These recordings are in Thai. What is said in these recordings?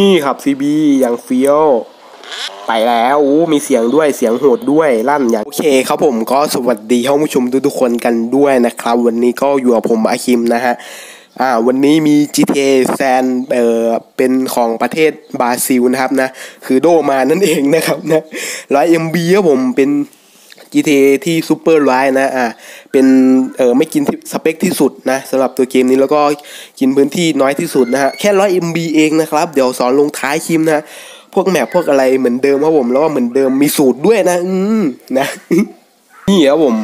นี่ครับซีบีอย่างเฟี้ยวไปแล้วอู้มีเสียงด้วยเสียงโหดด้วยลั่นอย่างโอเคครับผมก็สวัสดีท่านผู้ชมทุกๆคนกันด้วยนะครับ วันนี้ก็อยู่กับผมอาคิมนะฮะอ่าวันนี้มี GTA San เอ่อเป็นของประเทศบราซิลนะครับนะ คือโดมานั่นเองนะครับนะร้อยเอ็มบีครับผมเป็น GTA ที่ซูเปอร์ไลท์นะอ่าเป็นเออไม่กินสเปคที่สุดนะสำหรับตัวเกมนี้แล้วก็กินพื้นที่น้อยที่สุดนะฮะแค่ร้อย MB เองนะครับ เดี๋ยวสอนลงท้ายคลิปนะพวกแมปพวกอะไรเหมือนเดิมครับผมแล้วก็เหมือนเดิมมีสูตรด้วยนะ อืมนะนี่ครับผม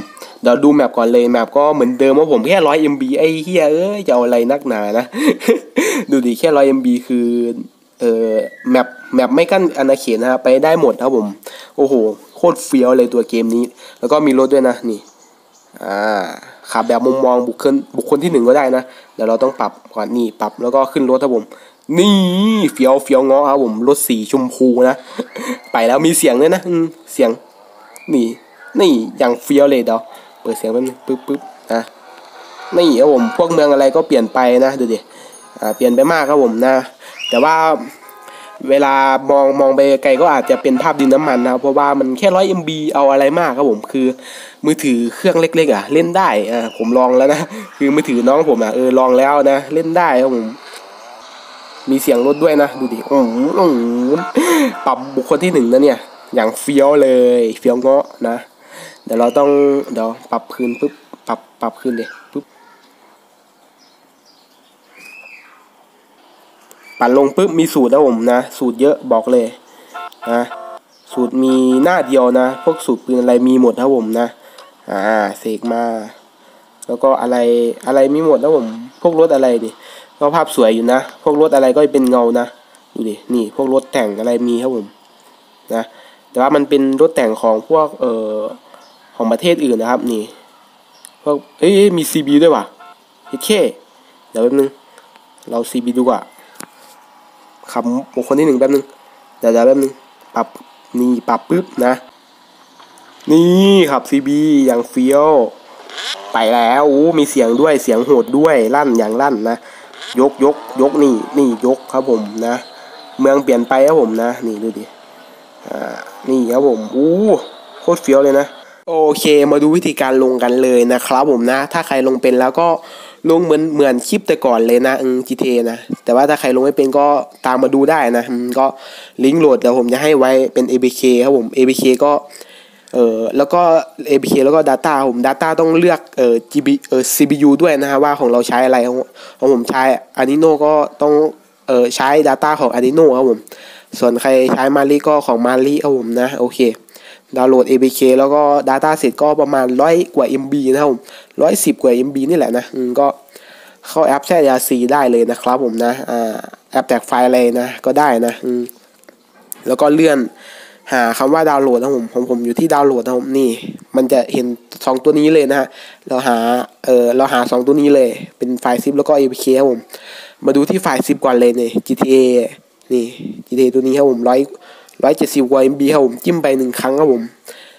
เดี๋ยวดูแมปก่อนเลยแมปก็เหมือนเดิมว่าผมแค่ร้อย MB ไอ้เฮียเอ้ยจะเอาอะไรนักหนานะ ดูดิแค่ร้อย MB คือเออแมปแมปไม่กั้นอาณาเขตนะฮะไปได้หมดครับผม โอ้โห โคตรเฟี้ยวเลยตัวเกมนี้ แล้วก็มีรถด้วยนะนี่อ่าขับแบบมุมมองบุคคลบุคคลที่หนึ่งก็ได้นะเดี๋ยวเราต้องปรับก่อนนี่ปรับแล้วก็ขึ้นรถครับผม นี่เฟี้ยวเฟี้ยวง้อครับผมรถสีชมพูนะไปแล้วมีเสียงด้วยนะอืมเสียง นี่ นี่อย่างเฟี้ยวเลยเดี๋ยวเปิดเสียงแป๊บนึงปึ๊บปึ๊บนะนี่ครับผมพวกเมืองอะไรก็เปลี่ยนไปนะดูดิอ่าเปลี่ยนไปมากครับผมนะ แต่ว่า เวลามองมองไปไกลก็อาจจะเป็นภาพดินน้ำมันนะครับ เพราะว่ามันแค่ร้อย MB เอาอะไรมากครับผมคือ มือถือเครื่องเล็กๆอะเล่นได้อ่าผมลองแล้วนะคือมือถือน้องผมอะเออลองแล้วนะเล่นได้ครับผมมีเสียงรถด้วยนะดูดิโอ้โอ้ปรับบุคคลที่หนึ่งนะเนี่ย อย่างเฟี้ยวเลยเฟี้ยวเงาะนะเดี๋ยวเราต้องเดี๋ยวปรับคืนปุ๊บปรับปรับคืนเลยปุ๊บ ปั่นลงปุ๊บมีสูตรนะผมนะ สูตรเยอะบอกเลยนะสูตรมีหน้าเดียวนะ พวกสูตรปืนอะไรมีหมดนะผมนะ อ่าเสกมา แล้วก็อะไรอะไรมีหมดนะผม พวกรถอะไรดิก็ภาพสวยอยู่นะ พวกรถอะไรก็เป็นเงานะดูดินี่ พวกรถแต่งอะไรมีครับผมนะแต่ว่ามันเป็นรถแต่งของพวกเอ่อของประเทศอื่นนะครับ นี่พวกเอ้ยมีซีบีด้วยว่ะโอเคเดี๋ยวแป๊บนึงเราซีบีดูกว่าขับบุคลที่หนึ่งแป๊บนึงเดี๋ยวเดี๋ยวแป๊บนึงปรับนี่ปรับปุ๊บนะ นี่ขับซีบีอย่างเฟี้ยวไปแล้วอู้มีเสียงด้วยเสียงโหดด้วยลั่นอย่างลั่นนะยกยกยกนี่นี่ยกครับผมนะ เมืองเปลี่ยนไปครับผมนะ นี่ดูดิอ่านี่ครับผมอู้โคตรเฟี้ยวเลยนะ โอเค มาดูวิธีการลงกันเลยนะครับผมนะ ถ้าใครลงเป็นแล้วก็ ลงเหมือนเหมือนคลิปแต่ก่อนเลยนะอืม GTA นะ แต่ว่าถ้าใครลงไม่เป็นก็ตามมาดูได้นะก็ลิงก์โหลดเดี๋ยวผมจะให้ไว้เป็น ABK ครับผม ABK ก็เออแล้วก็ ABK แล้วก็ Data ผม Data ต้องเลือกเออ GB เออ CPU ด้วยนะฮะว่าของเราใช้อะไรของของผมใช้ Adreno ก็ต้องเออใช้ Data ของ Adreno ครับผม ส่วนใครใช้มารีก็ของมารีครับผมนะ โอเค ดาวน์โหลด APK แล้วก็ Data เสร็จก็ประมาณร้อยกว่า MB นะครับผมร้อยสิบกว่า MB นี่แหละนะก็เข้าแอปแช่ยาซีได้เลยนะครับผมนะแอปแตกไฟล์อะไรนะก็ได้นะแล้วก็เลื่อนหาคำว่าดาวน์โหลดนะผมผมผมอยู่ที่ดาวน์โหลดนะผมนี่ มันจะเห็นสองตัวนี้เลยนะฮะเราหาเออเราหาสองตัวนี้เลย เป็นไฟล์ซิปแล้วก็ APK ครับผม มาดูที่ไฟล์ซิปก่อนเลยเนี่ย GTA นี่ GTA ตัวนี้ครับผมร้อย ร้อยเจ็ดสิบกว่า MB ครับผมจิ้มไปหนึ่งครั้งครับผม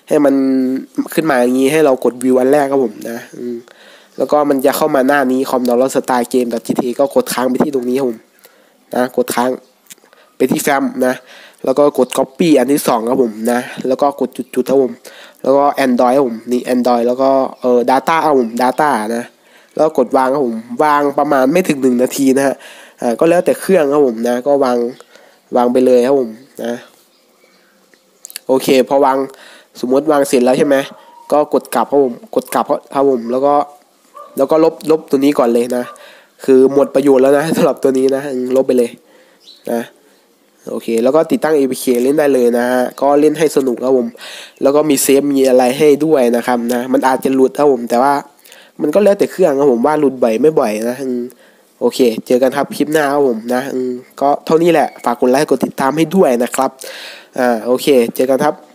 ให้มันขึ้นมาอย่างนี้ให้เรากดวิวอันแรกครับผมนะอืมแล้วก็มันจะเข้ามาหน้านี้คอมดาวน์โหลดสไตล์เกมแบบ GTA ก็กดค้างไปที่ตรงนี้ครับผมนะกดค้างไปที่แฟ้มนะ แล้วก็กด Copy อันที่สองครับผมนะ แล้วก็กดจุดๆครับผม แล้วก็ Android ครับผมนี่ Android แล้วก็เอ่อ Data ครับผม Data นะ แล้วกดวางครับผม วางประมาณไม่ถึงหนึ่งนาทีนะฮะ อ่า ก็แล้วแต่เครื่องครับผมนะ ก็วางวางไปเลยครับผมนะ โอเค พอวางสมมติวางเสร็จแล้วใช่ไหมก็กดกลับครับผมกดกลับครับผมแล้วก็แล้วก็ลบลบตัวนี้ก่อนเลยนะ คือหมดประโยชน์แล้วนะสำหรับตัวนี้นะลบไปเลยนะโอเค แล้วก็ติดตั้ง APK เล่นได้เลยนะฮะก็เล่นให้สนุกครับผม แล้วก็มีเซฟมีอะไรให้ด้วยนะครับนะมันอาจจะหลุดครับผม แต่ว่ามันก็แล้วแต่เครื่องครับผมว่าหลุดบ่อยไม่บ่อยนะโอเค เจอกันครับคลิปหน้าครับผมนะก็เท่านี้แหละฝากกดไลค์กดติดตามให้ด้วยนะครับ อ่าโอเค เจอกันครับ